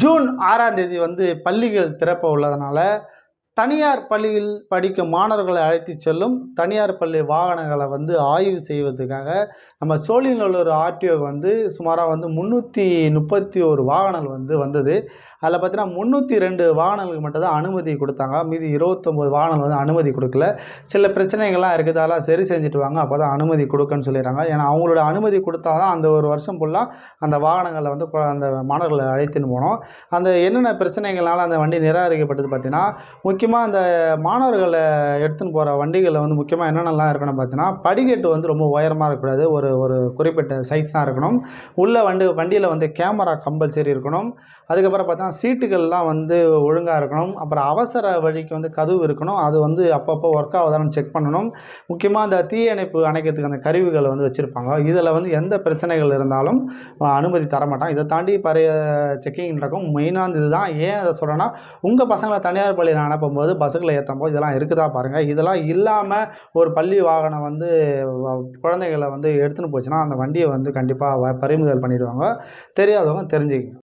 June ஆறாம் தேதி வந்து பள்ளிகள் திறப்ப உள்ளதுனால தனியார் பள்ளியில் படிக்கும் மாணவர்களை அழைத்து செல்லும் தனியார் பள்ளி வாகனங்களை வந்து ஆய்வு செய்வதற்காக நம்ம சோழிநல்லூர் ஆர்டிஓ வந்து சுமாராக வந்து முந்நூற்றி முப்பத்தி ஒரு வாகனங்கள் வந்து வந்தது. அதில் பார்த்தீங்கன்னா முந்நூற்றி ரெண்டு வாகனங்களுக்கு மட்டும்தான் அனுமதி கொடுத்தாங்க. மீதி இருபத்தொம்போது வாகனங்கள் வந்து அனுமதி கொடுக்கல. சில பிரச்சனைகள்லாம் இருக்குது. அதெல்லாம் சரி செஞ்சுட்டு வாங்க. அப்போ தான் அனுமதி கொடுக்கன்னு சொல்லிடுறாங்க. ஏன்னா அவங்களோட அனுமதி கொடுத்தா தான் அந்த ஒரு வருஷம் ஃபுல்லாக அந்த வாகனங்களை வந்து அந்த மாணவர்களை அழைத்துன்னு போனோம். அந்த என்னென்ன பிரச்சனைகளால் அந்த வண்டி நிராகரிக்கப்பட்டது பார்த்தீங்கன்னா முக்கியமாக அந்த மாணவர்களை எடுத்துன்னு போகிற வண்டிகளில் வந்து முக்கியமாக என்னென்னலாம் இருக்கணும் பார்த்தீங்கன்னா படிக்கட்டு வந்து ரொம்ப உயரமாக இருக்கக்கூடாது. ஒரு ஒரு குறிப்பிட்ட சைஸ் தான் இருக்கணும். உள்ள வண்டி வண்டியில் வந்து கேமரா கம்பல்சரி இருக்கணும். அதுக்கப்புறம் பார்த்தீங்கன்னா சீட்டுகள்லாம் வந்து ஒழுங்காக இருக்கணும். அப்புறம் அவசர வழிக்கு வந்து கதவு இருக்கணும். அது வந்து அப்பப்போ ஒர்க் ஆகுதான்னு செக் பண்ணணும். முக்கியமாக அந்த தீயணைப்பு அணைக்கிறதுக்கு அந்த கருவிகளை வந்து வச்சுருப்பாங்க. இதில் வந்து எந்த பிரச்சனைகள் இருந்தாலும் அனுமதி தரமாட்டான் இதை தாண்டி பழைய செக்கிங் நடக்கும். மெயினாக இதுதான். ஏன் அதை சொல்கிறேன்னா உங்கள் பசங்களை தனியார் பள்ளியில் அனுப்பும்போது பஸ்ஸுகளை ஏற்றும் போது இதெல்லாம் இருக்குதா பாருங்கள் இதெல்லாம் இல்லாமல் ஒரு பள்ளி வாகனம் வந்து குழந்தைகளை வந்து எடுத்துன்னு போச்சுன்னா அந்த வண்டியை வந்து கண்டிப்பாக பறிமுதல் பண்ணிவிடுவாங்க தெரியாதவங்க தெரிஞ்சுக்கங்க.